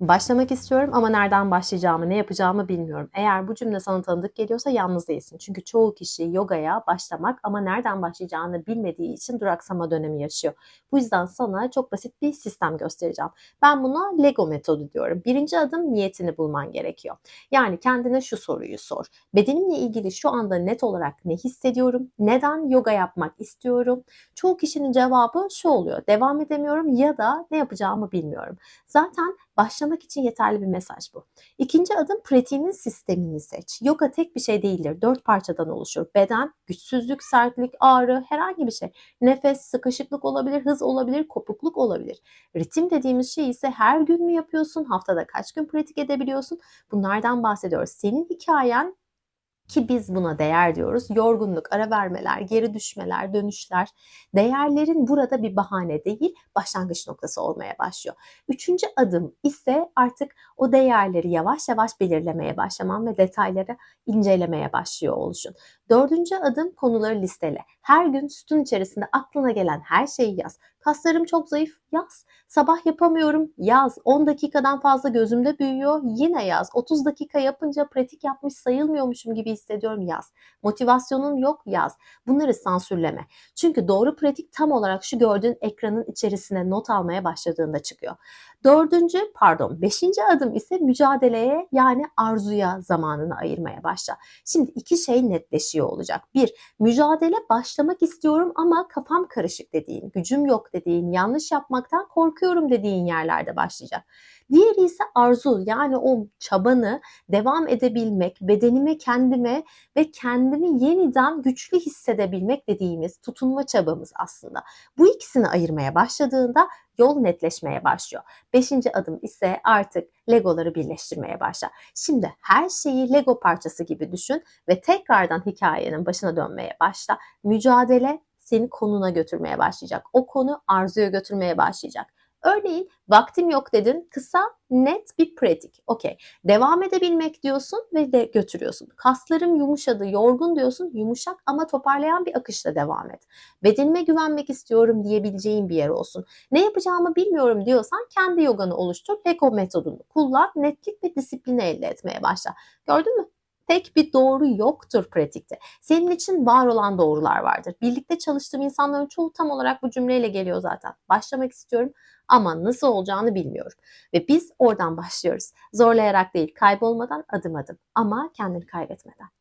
Başlamak istiyorum ama nereden başlayacağımı, ne yapacağımı bilmiyorum. Eğer bu cümle sana tanıdık geliyorsa yalnız değilsin. Çünkü çoğu kişi yogaya başlamak ama nereden başlayacağını bilmediği için duraksama dönemi yaşıyor. Bu yüzden sana çok basit bir sistem göstereceğim. Ben buna Lego metodu diyorum. Birinci adım niyetini bulman gerekiyor. Yani kendine şu soruyu sor. Bedenimle ilgili şu anda net olarak ne hissediyorum? Neden yoga yapmak istiyorum? Çoğu kişinin cevabı şu oluyor. Devam edemiyorum ya da ne yapacağımı bilmiyorum. Zaten başlamak için yeterli bir mesaj bu. İkinci adım pratiğinin sistemini seç. Yoga tek bir şey değildir. Dört parçadan oluşur. Beden, güçsüzlük, sertlik, ağrı, herhangi bir şey. Nefes, sıkışıklık olabilir, hız olabilir, kopukluk olabilir. Ritim dediğimiz şey ise her gün mü yapıyorsun, haftada kaç gün pratik edebiliyorsun? Bunlardan bahsediyoruz. Senin hikayen ki biz buna değer diyoruz. Yorgunluk, ara vermeler, geri düşmeler, dönüşler. Değerlerin burada bir bahane değil, başlangıç noktası olmaya başlıyor. Üçüncü adım ise artık o değerleri yavaş yavaş belirlemeye başlaman ve detayları incelemeye başlıyor oluşun. Dördüncü adım konuları listele. Her gün sütun içerisinde aklına gelen her şeyi yaz. Kaslarım çok zayıf, yaz. Sabah yapamıyorum, yaz. 10 dakikadan fazla gözümde büyüyor, yine yaz. 30 dakika yapınca pratik yapmış sayılmıyormuşum gibi hissediyorum, yaz. Motivasyonun yok, yaz. Bunları sansürleme. Çünkü doğru pratik tam olarak şu gördüğün ekranın içerisine not almaya başladığında çıkıyor. Dördüncü, pardon, beşinci adım ise mücadeleye yani arzuya zamanını ayırmaya başla. Şimdi iki şey netleşiyor olacak. Bir, mücadele başlamak istiyorum ama kafam karışık dediğin, gücüm yok dediğin, yanlış yapmaktan korkuyorum dediğin yerlerde başlayacak. Diğeri ise arzu yani o çabanı devam edebilmek, bedenime, kendime ve kendimi yeniden güçlü hissedebilmek dediğimiz tutunma çabamız aslında. Bu ikisini ayırmaya başladığında yol netleşmeye başlıyor. Beşinci adım ise artık legoları birleştirmeye başla. Şimdi her şeyi lego parçası gibi düşün ve tekrardan hikayenin başına dönmeye başla. Mücadele seni konuna götürmeye başlayacak. O konu arzuya götürmeye başlayacak. Örneğin vaktim yok dedin. Kısa, net bir pratik. Okey. Devam edebilmek diyorsun ve de götürüyorsun. Kaslarım yumuşadı, yorgun diyorsun. Yumuşak ama toparlayan bir akışla devam et. Bedenime güvenmek istiyorum diyebileceğin bir yer olsun. Ne yapacağımı bilmiyorum diyorsan kendi yoganı oluştur. Lego metodunu kullan. Netlik ve disiplini elde etmeye başla. Gördün mü? Tek bir doğru yoktur pratikte. Senin için var olan doğrular vardır. Birlikte çalıştığım insanların çoğu tam olarak bu cümleyle geliyor zaten. Başlamak istiyorum ama nasıl olacağını bilmiyorum. Ve biz oradan başlıyoruz. Zorlayarak değil, kaybolmadan adım adım ama kendini kaybetmeden.